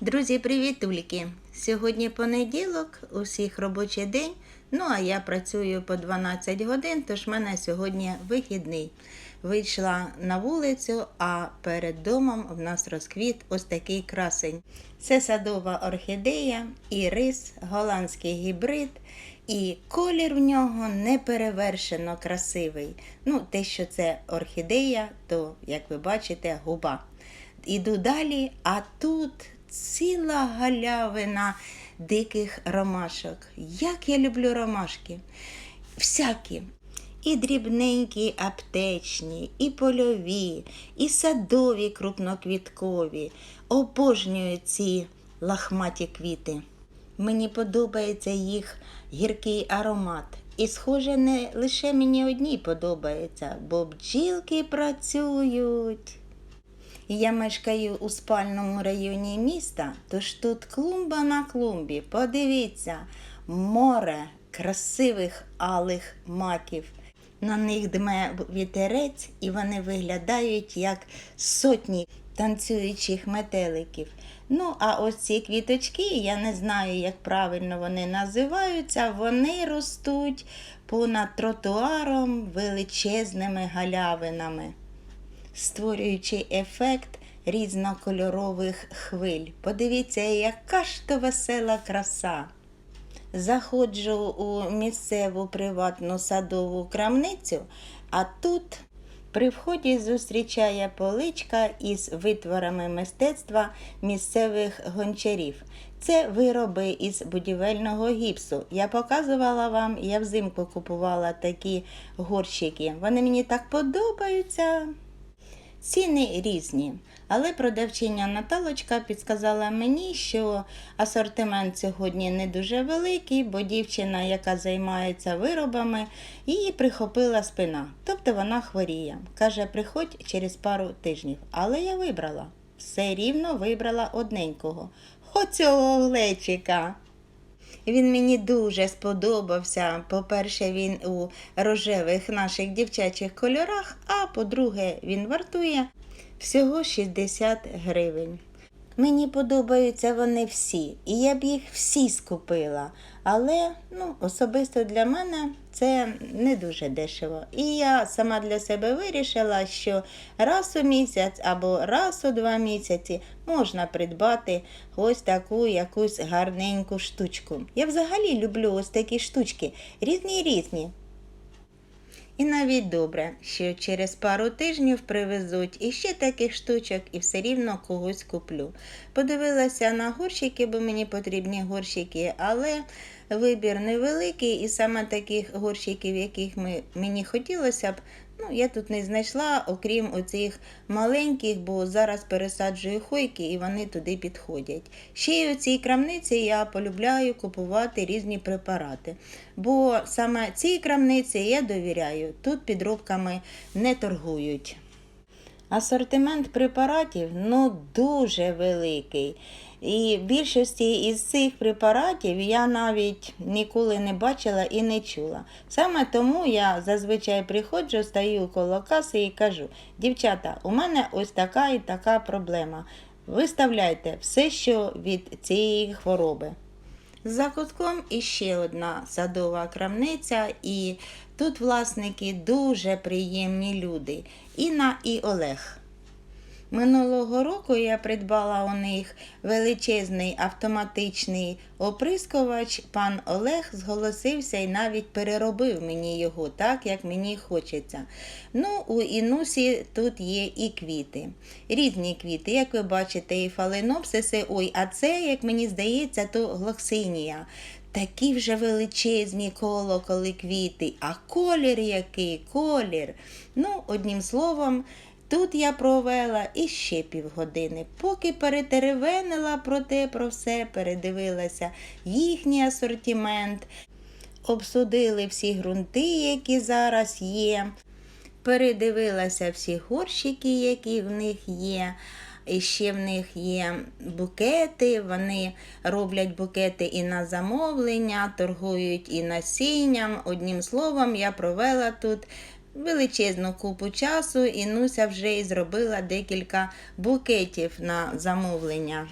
Друзі, привітульки! Сьогодні понеділок, у всіх робочий день. Ну а я працюю по 12 годин, тож в мене сьогодні вихідний. Вийшла на вулицю, а перед домом в нас розквіт ось такий красень. Це садова орхідея, ірис, голландський гібрид. І колір в нього неперевершено красивий. Ну, те, що це орхідея, то, як ви бачите, губа. Іду далі, а тут ціла галявина диких ромашок. Як я люблю ромашки. Всякі. І дрібненькі аптечні, і польові, і садові крупноквіткові. Обожнюю ці лахматі квіти. Мені подобається їх гіркий аромат. І, схоже, не лише мені одній подобається, бо бджілки працюють. Я мешкаю у спальному районі міста, тож тут клумба на клумбі. Подивіться, море красивих алих маків. На них дме вітерець, і вони виглядають як сотні танцюючих метеликів. Ну, а ось ці квіточки, я не знаю, як правильно вони називаються, вони ростуть понад тротуаром величезними галявинами створюючи ефект різнокольорових хвиль. Подивіться, яка ж то весела краса. Заходжу у місцеву приватну садову крамницю, а тут при вході зустрічає поличка із витворами мистецтва місцевих гончарів. Це вироби із будівельного гіпсу. Я показувала вам, я взимку купувала такі горщики. Вони мені так подобаються. Ціни різні, але продавчиня Наталочка підсказала мені, що асортимент сьогодні не дуже великий, бо дівчина, яка займається виробами, її прихопила спина, тобто вона хворіє. Каже, приходь через пару тижнів. Але я вибрала. Все рівно вибрала одненького. Оцього глечика. Він мені дуже сподобався. По-перше, він у рожевих наших дівчачих кольорах, а по-друге, він вартує всього 60 гривень. Мені подобаються вони всі, і я б їх всі скупила. Але ну, особисто для мене це не дуже дешево. І я сама для себе вирішила, що раз у місяць або раз у два місяці можна придбати ось таку якусь гарненьку штучку. Я взагалі люблю ось такі штучки, різні різні. І навіть добре, що через пару тижнів привезуть іще таких штучок і все рівно когось куплю. Подивилася на горщики, бо мені потрібні горщики, але вибір невеликий, і саме таких горщиків, яких ми, мені хотілося б, ну, я тут не знайшла, окрім оцих маленьких, бо зараз пересаджую хойки і вони туди підходять. Ще й у цій крамниці я полюбляю купувати різні препарати. Бо саме цій крамниці я довіряю, тут підробками не торгують. Асортимент препаратів ну дуже великий. І більшості із цих препаратів я навіть ніколи не бачила і не чула. Саме тому я зазвичай приходжу, стаю коло каси і кажу: дівчата, у мене ось така і така проблема. Виставляйте все, що від цієї хвороби. За кутком іще одна садова крамниця, і тут власники дуже приємні люди. Інна і Олег. Минулого року я придбала у них величезний автоматичний оприскувач. Пан Олег зголосився і навіть переробив мені його так, як мені хочеться. Ну, у Інусі тут є і квіти. Різні квіти, як ви бачите, і фаленопсиси. Ой, а це, як мені здається, то глоксинія. Такі вже величезні колоколи квіти, а колір який колір. Ну, одним словом, Тут я провела іще півгодини, поки перетеревенила про те, про все, передивилася. Їхній асортимент, обсудили всі ґрунти, які зараз є, передивилася всі горщики, які в них є. І ще в них є букети, вони роблять букети і на замовлення, торгують і насінням. Одним словом, я провела тут величезну купу часу, і Нуся вже і зробила декілька букетів на замовлення.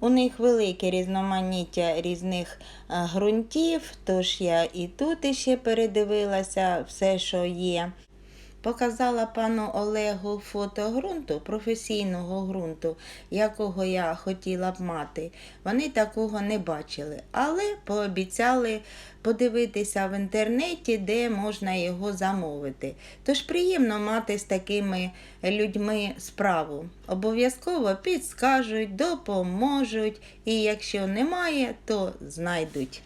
У них велике різноманіття різних е, ґрунтів, тож я і тут іще передивилася все, що є. Показала пану Олегу фото ґрунту, професійного ґрунту, якого я хотіла б мати. Вони такого не бачили, але пообіцяли подивитися в інтернеті, де можна його замовити. Тож приємно мати з такими людьми справу. Обов'язково підскажуть, допоможуть, і якщо немає, то знайдуть.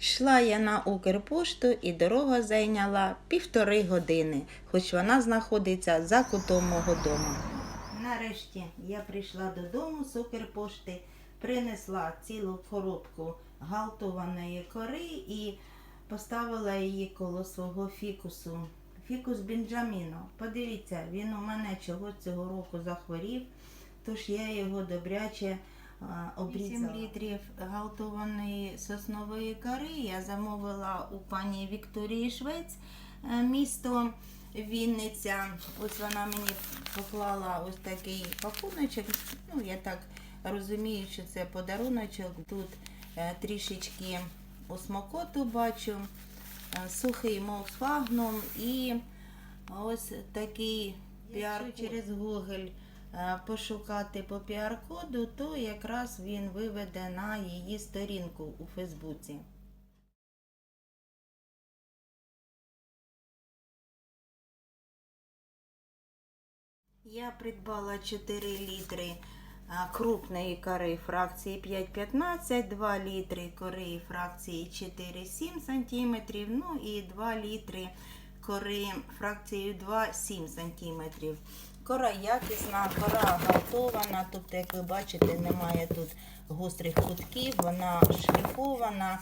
Йшла я на Укрпошту і дорога зайняла півтори години, хоч вона знаходиться за кутом мого дому. Нарешті я прийшла додому з Укрпошти, принесла цілу коробку галтованої кори і поставила її коло свого фікусу. Фікус Бенджаміно. Подивіться, він у мене чого цього року захворів, тож я його добряче обрізала. 8 літрів галтованої соснової кори я замовила у пані Вікторії Швець, е, місто Вінниця. Ось вона мені поклала ось такий пакуночок. Ну, я так розумію, що це подаруночок. Тут е, трішечки осмокоту бачу, е, сухий мовсфагном і ось такий піар через Google пошукати по піар-коду, то якраз він виведе на її сторінку у Фейсбуці. Я придбала 4 літри крупної кори фракції 5,15, 2 літри кори фракції 4,7 см, ну і 2 літри кори фракцією 2,7 см. Кора якісна, кора гартована, тобто, як ви бачите, немає тут гострих кутків, вона шліфована,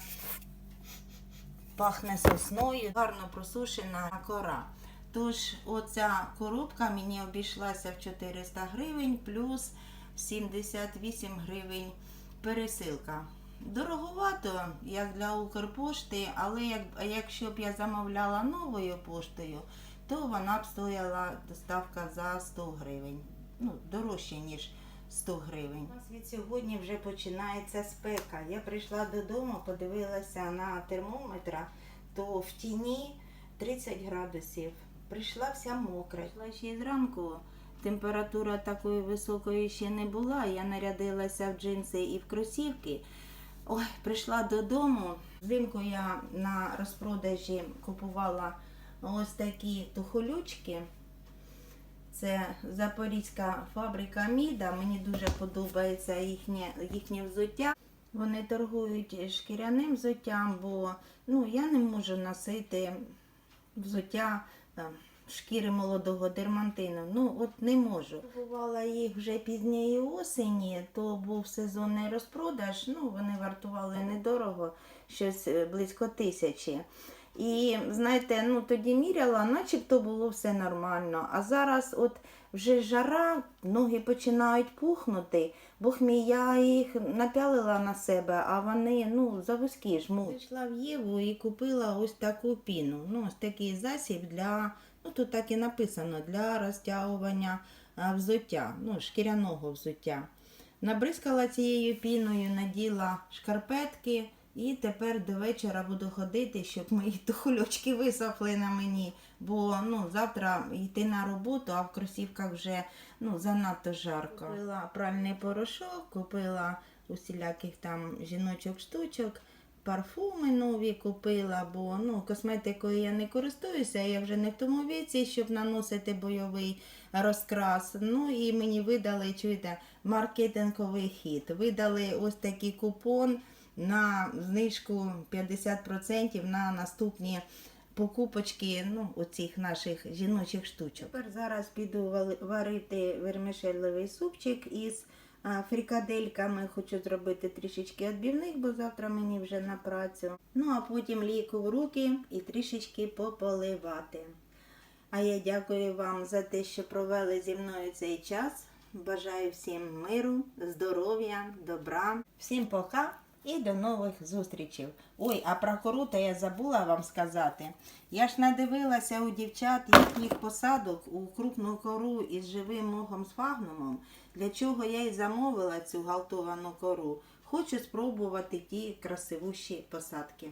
пахне сосною, гарно просушена кора. Тож оця коробка мені обійшлася в 400 гривень плюс 78 гривень пересилка. Дороговато, як для Укрпошти, але як, якщо б я замовляла новою поштою, то вона б стояла доставка за 100 гривень. Ну, дорожче, ніж 100 гривень. У нас від сьогодні вже починається спека. Я прийшла додому, подивилася на термометра, то в тіні 30 градусів. Прийшла вся мокра. Прийшла ще зранку. Температура такої високої ще не була. Я нарядилася в джинси і в кросівки. Ой, прийшла додому. Взимку я на розпродажі купувала ось такі тухолючки. Це Запорізька фабрика Міда. Мені дуже подобається їхнє, їхнє взуття. Вони торгують шкіряним взуттям, бо ну, я не можу носити взуття там, шкіри молодого дермантину. Ну, от не можу. Купувала їх вже пізньої осені, то був сезонний розпродаж. Ну, вони вартували недорого, щось е, близько тисячі. І знаєте, ну тоді міряла, начебто було все нормально. А зараз от вже жара, ноги починають пухнути, бо я їх напялила на себе, а вони ну, завузькі жмуть. Пішла в Єву і купила ось таку піну. Ну, ось такий засіб для, ну тут так і написано, для розтягування взуття, ну, шкіряного взуття. Набризкала цією піною, наділа шкарпетки. І тепер до вечора буду ходити, щоб мої тухольочки висохли на мені. Бо ну, завтра йти на роботу, а в кросівках вже ну, занадто жарко. Купила пральний порошок, купила усіляких там жіночок штучок, парфуми нові купила, бо ну, косметикою я не користуюся, я вже не в тому віці, щоб наносити бойовий розкрас. Ну і мені видали, чуєте, маркетинговий хід. Видали ось такий купон на знижку 50% на наступні покупочки ну, оцих наших жіночих штучок. Тепер зараз піду варити вермишелевий супчик із а, фрикадельками. Хочу зробити трішечки відбивних, бо завтра мені вже на працю. Ну а потім лійку в руки і трішечки пополивати. А я дякую вам за те, що провели зі мною цей час. Бажаю всім миру, здоров'я, добра. Всім пока! І до нових зустрічей. Ой, а про корута я забула вам сказати. Я ж надивилася у дівчат їхніх посадок у крупну кору із живим мохом сфагнумом, для чого я й замовила цю галтовану кору. Хочу спробувати ті красивущі посадки.